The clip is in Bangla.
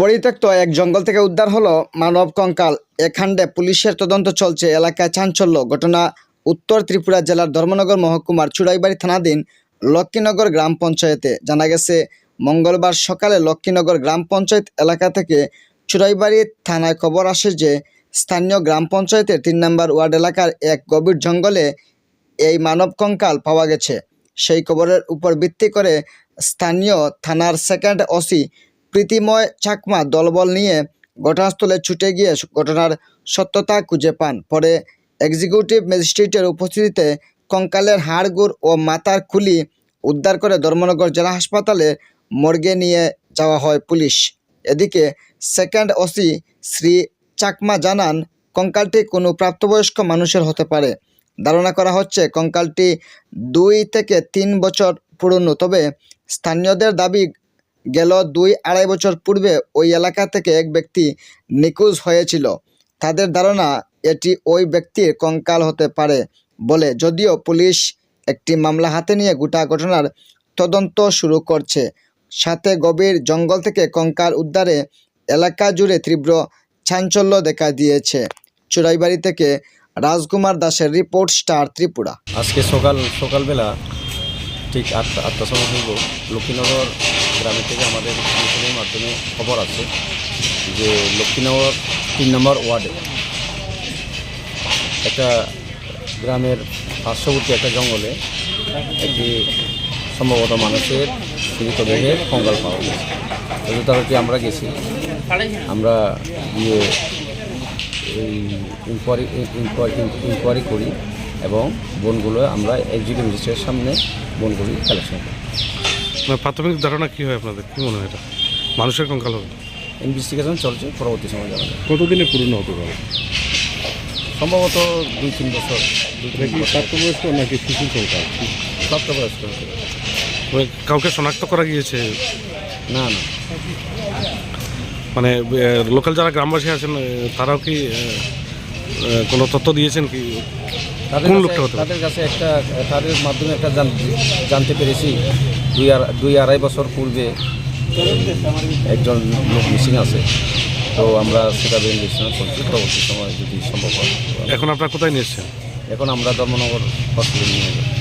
পরিত্যক্ত এক জঙ্গল থেকে উদ্ধার হলো মানব কঙ্কাল এখান্ডে পুলিশের তদন্ত চলছে। এলাকায় চাঞ্চল্য ঘটনা। উত্তর ত্রিপুরা জেলার ধর্মনগর মহকুমার চুড়াইবাড়ি থানাধীন লক্ষ্মীনগর গ্রাম পঞ্চায়েতে জানা গেছে, মঙ্গলবার সকালে লক্ষ্মীনগর গ্রাম পঞ্চায়েত এলাকা থেকে চুড়াইবাড়ি থানায় খবর আসে যে, স্থানীয় গ্রাম পঞ্চায়েতের তিন নম্বর ওয়ার্ড এলাকার এক গভীর জঙ্গলে এই মানব কঙ্কাল পাওয়া গেছে। সেই খবরের উপর ভিত্তি করে স্থানীয় থানার সেকেন্ড ওসি প্রীতিময় চাকমা দলবল নিয়ে ঘটনাস্থলে ছুটে গিয়ে ঘটনার সত্যতা খুঁজে পান। পরে এক্সিকিউটিভ ম্যাজিস্ট্রেটের উপস্থিতিতে কঙ্কালের হাড়গুড় ও মাথার খুলি উদ্ধার করে ধর্মনগর জেলা হাসপাতালে মর্গে নিয়ে যাওয়া হয় পুলিশ। এদিকে সেকেন্ড ওসি শ্রী চাকমা জানান, কঙ্কালটি কোনো প্রাপ্তবয়স্ক মানুষের হতে পারে। ধারণা করা হচ্ছে কঙ্কালটি দুই থেকে তিন বছর পুরনো, তবে স্থানীয়দের দাবি গেল দুই আড়াই বছর পূর্বে ওই এলাকা থেকে এক ব্যক্তি নিখোঁজ হয়েছিল। তাদের ধারণা, এটি ওই ব্যক্তির কঙ্কাল হতে পারে বলে যদিও পুলিশ একটি মামলা হাতে নিয়ে গোটা ঘটনার তদন্ত শুরু করছে। সাথে গভীর জঙ্গল থেকে কঙ্কাল উদ্ধারে এলাকা জুড়ে তীব্র চাঞ্চল্য দেখা দিয়েছে। চুরাইবাড়ি থেকে রাজকুমার দাসের রিপোর্ট, স্টার ত্রিপুরা। আজকে সকাল সকালবেলা ঠিক আটটা আটটার সময় লক্ষ্মীনগর গ্রামের থেকে আমাদের টেলিফোনের মাধ্যমে খবর আছে যে লক্ষ্মীনগর তিন নম্বর ওয়ার্ডে একটা গ্রামের পার্শ্ববর্তী একটা জঙ্গলে একটি সম্ভবত মানুষের মৃতদেহের কঙ্কাল পাওয়া গেছে। যথারীতি আমরা গেছি। আমরা গিয়ে এই ইনকোয়ারি ইনকোয়ারি করি এবং বনগুলো আমরা এক্সিকিউটিভ ম্যাজিস্ট্রেটের সামনে বনগুলি কালেকশন করি। প্রাথমিক ধারণা কি হয় আপনাদের? কি মনে হয় এটা? মানুষের কঙ্কাল হবে। ইনভেস্টিগেশন চলছে পরবর্তী সময় জানা যাবে। কতদিনে পূর্ণ হতে পারে? সম্ভবত দুই তিন বছর প্রাপ্তবয়স্ক নাকি শিশু কঙ্কাল প্রাপ্তবয়স্ক। মানে কাউকে শনাক্ত করা গিয়েছে? না না। মানে লোকাল যারা গ্রামবাসী আছেন তারাও কি কোনো তথ্য দিয়েছেন কি? কোন লোকটা তাদের কাছে একটা তাদের মাধ্যমে একটা জানতে পেরেছি। দুই আর দুই আড়াই বছর পূর্বে একজন লোক মিসিং আছে। তো আমরা সেটা ইনভেস্টিগেশন করছি পরবর্তী সময় যদি সম্ভব হয়। এখন আপনারা কোথায় নিয়েছেন এখন আমরা ধর্মনগর হসপিটালে নিয়ে যাব।